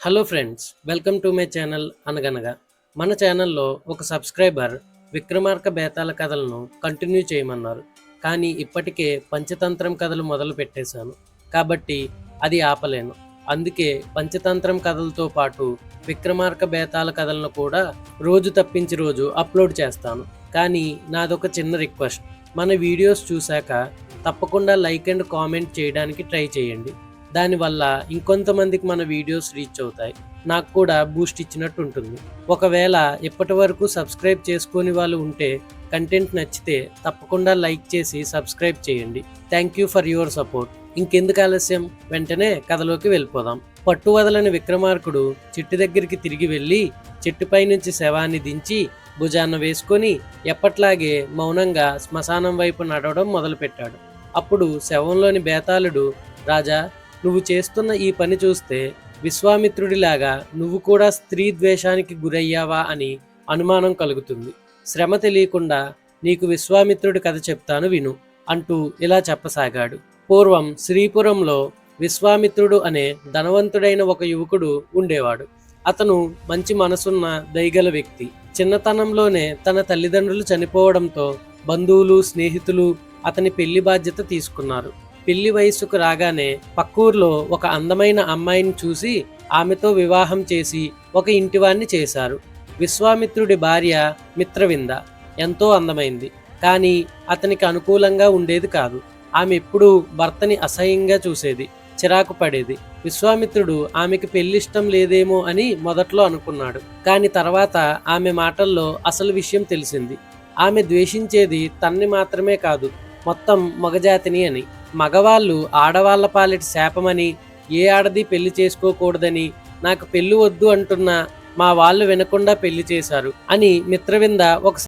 Hello friends welcome to my channel అనగనగా మన ఛానల్లో ఒక సబ్స్క్రైబర్ విక్రమార్క బేతాల కథలను కంటిన్యూ చేయమన్నారు. కానీ ఇప్పటికే పంచతంత్రం కథలు మొదలు పెట్టేశాను. కాబట్టి అది ఆపలేను. అందుకే పంచతంత్రం కథలతో పాటు విక్రమార్క బేతాల కథలను కూడా రోజు తప్పించి రోజు అప్లోడ్ చేస్తాను. కానీ నాదొక చిన్న రిక్వెస్ట్ మన వీడియోస్ చూశాక తప్పకుండా లైక్ అండ్ కామెంట్ చేయడానికి ట్రై చేయండి. దానివల్ల ఇంకొంతమందికి మన వీడియోస్ రీచ్ అవుతాయి. నాకు కూడా బూస్ట్ ఇచ్చినట్టు ఉంటుంది. ఒకవేళ ఇప్పటి వరకు సబ్స్క్రైబ్ చేసుకొని వాళ్ళు ఉంటే కంటెంట్ నచ్చితే తప్పకుండా లైక్ చేసి సబ్స్క్రైబ్ చేయండి. Thank you for your support. ఇంకెందుకు ఆలస్యం? వెంటనే కథలోకి వెళ్ళిపోదాం. పట్టు వదలని విక్రమార్కుడు చెట్టు దగ్గరికి తిరిగి వెళ్ళి చెట్టుపై నుంచి శవాన్ని దించి భుజాన వేసుకొని ఎప్పట్లాగే మౌనంగా శ్మశానం వైపు నడవడం మొదలుపెట్టాడు. అప్పుడు శవంలోని బేతాళుడు రాజా నువ్వు చేస్తున్న ఈ పని చూస్తే విశ్వామిత్రుడిలాగా నువ్వు కూడా స్త్రీ ద్వేషానికి గురయ్యావా అని అనుమానం కలుగుతుంది. శ్రమ తెలియకుండా నీకు విశ్వామిత్రుడి కథ చెప్తాను విను అంటూ ఇలా చెప్పసాగాడు. పూర్వం శ్రీపురంలో విశ్వామిత్రుడు అనే ధనవంతుడైన ఒక యువకుడు ఉండేవాడు. అతను మంచి మనసున్న దయగల వ్యక్తి. చిన్నతనంలోనే తన తల్లిదండ్రులు చనిపోవడంతో బంధువులు స్నేహితులు అతని పెళ్ళి బాధ్యత తీసుకున్నారు. పెళ్ళి వయస్సుకు రాగానే పక్కూర్లో ఒక అందమైన అమ్మాయిని చూసి ఆమెతో వివాహం చేసి ఒక ఇంటివాణ్ణి చేశారు. విశ్వామిత్రుడి భార్య మిత్రవింద ఎంతో అందమైంది. కానీ అతనికి అనుకూలంగా ఉండేది కాదు. ఆమె ఎప్పుడూ భర్తని అసహ్యంగా చూసేది చిరాకు పడేది. విశ్వామిత్రుడు ఆమెకి పెళ్ళిష్టం లేదేమో అని మొదట్లో అనుకున్నాడు. కానీ తర్వాత ఆమె మాటల్లో అసలు విషయం తెలిసింది. ఆమె ద్వేషించేది తన్ని మాత్రమే కాదు మొత్తం మగజాతిని అని. మగవాళ్ళు ఆడవాళ్ళ పాలిటి శాపమని ఏ ఆడది పెళ్ళి చేసుకోకూడదని నాకు పెళ్ళి వద్దు అంటున్నా మా వాళ్ళు వినకుండా పెళ్ళి చేశారు అని మిత్రవింద ఒక